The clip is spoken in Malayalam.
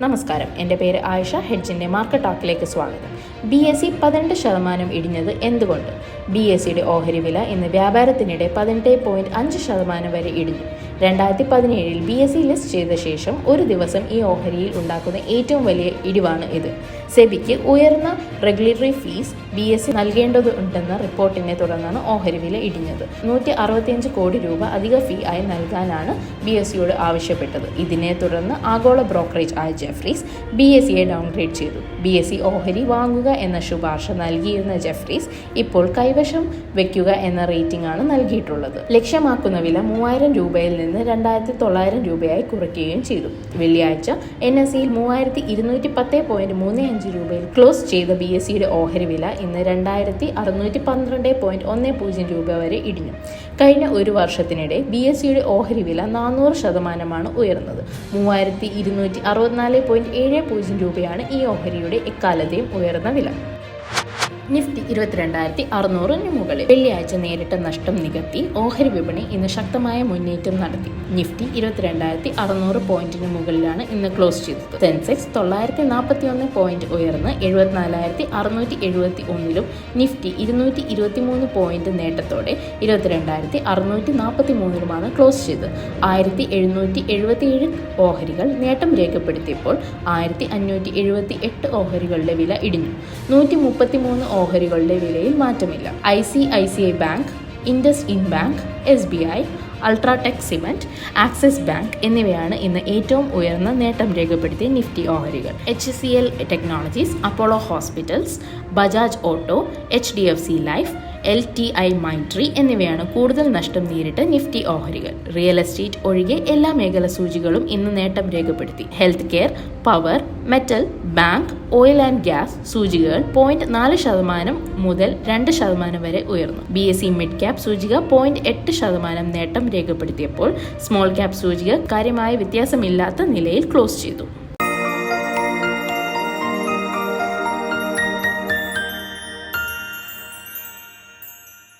നമസ്കാരം. എന്റെ പേര് ആയിഷ. ഹെഡ്ജിന്റെ മാർക്കറ്റ് ടോക്കിലേക്ക് സ്വാഗതം. ബി എസ് സി പതിനെട്ട് ശതമാനം ഇടിഞ്ഞത് എന്തുകൊണ്ട്? ബി എസ് സിയുടെ ഓഹരി വില ഇന്ന് വ്യാപാരത്തിനിടെ പതിനെട്ട് പോയിന്റ് അഞ്ച് ശതമാനം വരെ ഇടിഞ്ഞു. രണ്ടായിരത്തി പതിനേഴിൽ ബി എസ് സി ലിസ്റ്റ് ചെയ്ത ശേഷം ഒരു ദിവസം ഈ ഓഹരിയിൽ ഉണ്ടാക്കുന്ന ഏറ്റവും വലിയ ഇടിവാണ് ഇത്. സെബിക്ക് ഉയർന്ന regulatory fees B S C നൽകേണ്ടതുണ്ടെന്ന റിപ്പോർട്ടിനെ തുടർന്നാണ് ഓഹരി വില ഇടിഞ്ഞത്. നൂറ്റി അറുപത്തിയഞ്ച് കോടി രൂപ അധിക ഫീ ആയി നൽകാനാണ് ബി എസ് സിയോട് ആവശ്യപ്പെട്ടത്. ഇതിനെ തുടർന്ന് ആഗോള ബ്രോക്കറേജ് ആയ ജെഫ്രീസ് ബി എസ് സിയെ ഡൗൺഗ്രേഡ് ചെയ്തു. ബി എസ് സി ഓഹരി വാങ്ങുക എന്ന ശുപാർശ നൽകിയിരുന്ന ജെഫ്രീസ് ഇപ്പോൾ കൈവശം വയ്ക്കുക എന്ന റേറ്റിംഗ് ആണ് നൽകിയിട്ടുള്ളത്. ലക്ഷ്യമാക്കുന്ന വില മൂവായിരം രൂപയിൽ നിന്ന് രണ്ടായിരത്തി തൊള്ളായിരം രൂപയായി കുറയ്ക്കുകയും ചെയ്തു. വെള്ളിയാഴ്ച എൻ എസ് സിയിൽ മൂവായിരത്തി ഇരുന്നൂറ്റി പത്ത് പോയിന്റ് മൂന്ന് അഞ്ച് രൂപയിൽ ക്ലോസ് ചെയ്ത ബി എസ് സിയുടെ ഓഹരി വില ഇന്ന് രണ്ടായിരത്തി അറുന്നൂറ്റി പന്ത്രണ്ട് പോയിന്റ് ഒന്ന് പൂജ്യം രൂപ വരെ ഇടിഞ്ഞു. കഴിഞ്ഞ ഒരു വർഷത്തിനിടെ ബി എസ് സിയുടെ ഓഹരി വില നാനൂറ് ശതമാനമാണ് ഉയർന്നത്. മൂവായിരത്തി ഇരുന്നൂറ്റി അറുപത്തിനാല് പോയിന്റ് ഏഴ് പൂജ്യം രൂപയാണ് ഈ ഓഹരിയുടെ എക്കാലത്തെയും ഉയർന്ന വില. നിഫ്റ്റി ഇരുപത്തിരണ്ടായിരത്തി അറുന്നൂറിന് മുകളിൽ. വെള്ളിയാഴ്ച നേരിട്ട നഷ്ടം നികത്തി ഓഹരി വിപണി ഇന്ന് ശക്തമായ മുന്നേറ്റം നടത്തി. നിഫ്റ്റി ഇരുപത്തിരണ്ടായിരത്തി അറുന്നൂറ് പോയിന്റിന് മുകളിലാണ് ഇന്ന് ക്ലോസ് ചെയ്തത്. സെൻസെക്സ് തൊള്ളായിരത്തി നാൽപ്പത്തി ഒന്ന് പോയിന്റ് ഉയർന്ന് എഴുപത്തിനാലായിരത്തി അറുന്നൂറ്റി എഴുപത്തി ഒന്നിലും നിഫ്റ്റി ഇരുന്നൂറ്റി ഇരുപത്തി മൂന്ന് പോയിന്റ് നേട്ടത്തോടെ ഇരുപത്തിരണ്ടായിരത്തി അറുന്നൂറ്റി നാൽപ്പത്തി മൂന്നിലുമാണ് ക്ലോസ് ചെയ്തത്. ആയിരത്തി എഴുന്നൂറ്റി എഴുപത്തിയേഴ് ഓഹരികൾ നേട്ടം രേഖപ്പെടുത്തിയപ്പോൾ ആയിരത്തി അഞ്ഞൂറ്റി എഴുപത്തി എട്ട് ഓഹരികളുടെ വില ഇടിഞ്ഞു. നൂറ്റി മുപ്പത്തി മൂന്ന് ഓഹരികളുടെ വിലയിൽ മാറ്റമില്ല. I C I C I bank IndusInd bank S B I UltraTech cement Axis bank എന്നിവയാണ് ഇന്ന് ഏറ്റവും ഉയർന്ന നേട്ടം രേഖപ്പെടുത്തിയ നിഫ്റ്റി ഓഹരികൾ. H C L technologies Apollo hospitals Bajaj auto H D F C life L T I Mindtree എന്നിവയാണ് കൂടുതൽ നഷ്ടം നേരിട്ട് നിഫ്റ്റി ഓഹരികൾ. റിയൽ എസ്റ്റേറ്റ് ഒഴികെ എല്ലാ മേഖല സൂചികളും ഇന്ന് നേട്ടം രേഖപ്പെടുത്തി. Health care power metal bank oil and gas സൂചികകൾ പോയിന്റ് നാല് ശതമാനം മുതൽ രണ്ട് ശതമാനം വരെ ഉയർന്നു. B S C mid cap സൂചിക പോയിന്റ് എട്ട് ശതമാനം നേട്ടം രേഖപ്പെടുത്തിയപ്പോൾ സ്മോൾ ക്യാപ് സൂചിക കാര്യമായ വ്യത്യാസമില്ലാത്ത നിലയിൽ ക്ലോസ് ചെയ്തു.